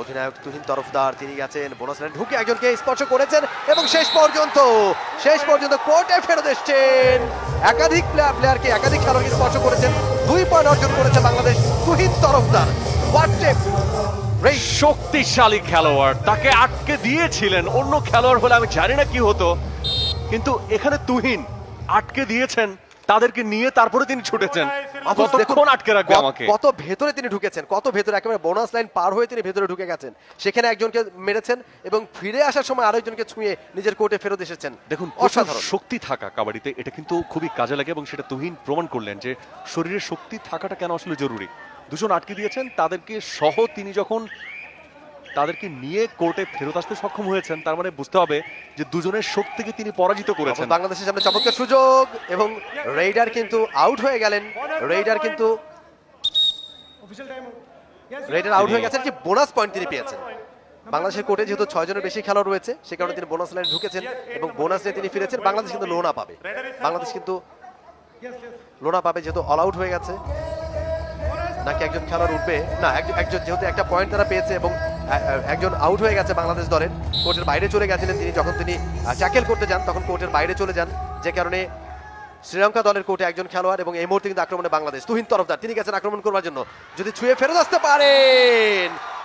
অধিনায়ক তুহিন তরফদার, তিনি গেছেন বোনাস লাইন ঢুকে একজনকে স্পর্শ করেছেন এবং শেষ পর্যন্ত শেষ পর্যন্ত কোর্টে ফেরত এসছেন। একাধিক প্লেয়ার প্লেয়ারকে একাধিক খেলোয়াড়কে স্পর্শ করেছেন, দুই পয়েন্ট অর্জন করেছে বাংলাদেশ তুহিন তরফদার। শক্তিশালী খেলোয়াড়, তাকে আটকে দিয়েছিলেন অন্য খেলোয়াড় হলে, আমি জানি না কি হতো, কিন্তু এখানে তুহিন আটকে দিয়েছেন। তাদেরকে নিয়ে তারপরে তিনি ছুটেছেন। কতক্ষণ আটকে রাখবে আমাকে। কত ভেতরে তিনি ঢুকেছেন কত ভেতরে একেবারে বোনাস লাইন পার হয়ে তিনি ভেতরে ঢুকে গেছেন। সেখানে একজনকে মেরেছেন এবং ফিরে আসার সময় আরেকজনকে ছুঁয়ে নিজের কোর্টে ফেরত এসেছেন। দেখুন অসাধারণ। শক্তি থাকা কাবাডিতে এটা কিন্তু খুবই কাজে লাগে এবং সেটা তুহিন প্রমাণ করলেন যে শরীরে শক্তি থাকাটা কেন আসলে জরুরি। দুজন আটকে দিয়েছেন তাদেরকে সহ তিনি যখন তাদেরকে নিয়ে কোর্টে ফেরত আসতে সক্ষম হয়েছেন। তার মানে বুঝতে হবে যে দুজনের শক্তিকে তিনি পরাজিত করেছেন। বাংলাদেশের সামনে চমৎকার সুযোগ এবং রেইডার কিন্তু আউট হয়ে গেলেন। রেইডার কিন্তু রেইডার আউট হয়ে গেছেন। কি বোনাস পয়েন্ট তিনি পেয়েছেন। বাংলাদেশের কোর্টে যেহেতু ছয় জনের বেশি খেলোয়াড় রয়েছে সে কারণে তিনি বোনাস লাইনে ঢুকেছেন এবং বোনাস নিয়ে তিনি ফিরেছেন। বাংলাদেশ কিন্তু লোনা পাবে। বাংলাদেশ কিন্তু লোনা পাবে যেহেতু অল আউট হয়ে গেছে। নাকি একজন খেলোয়াড় উঠবে? না একজন একজন যেহেতু একটা পয়েন্ট তারা পেয়েছে এবং একজন আউট হয়ে গেছে বাংলাদেশ দলের। কোর্টের বাইরে চলে গেছিলেন তিনি যখন তিনি ট্যাকেল করতে যান, তখন কোর্টের বাইরে চলে যান। যে কারণে শ্রীলঙ্কা দলের কোর্টে একজন খেলোয়াড় এবং এই মুহূর্তে কিন্তু আক্রমণে বাংলাদেশ। তুহিন তরফদার, তিনি গেছেন আক্রমণ করবার জন্য। যদি ছুঁয়ে ফেরত আসতে পারেন!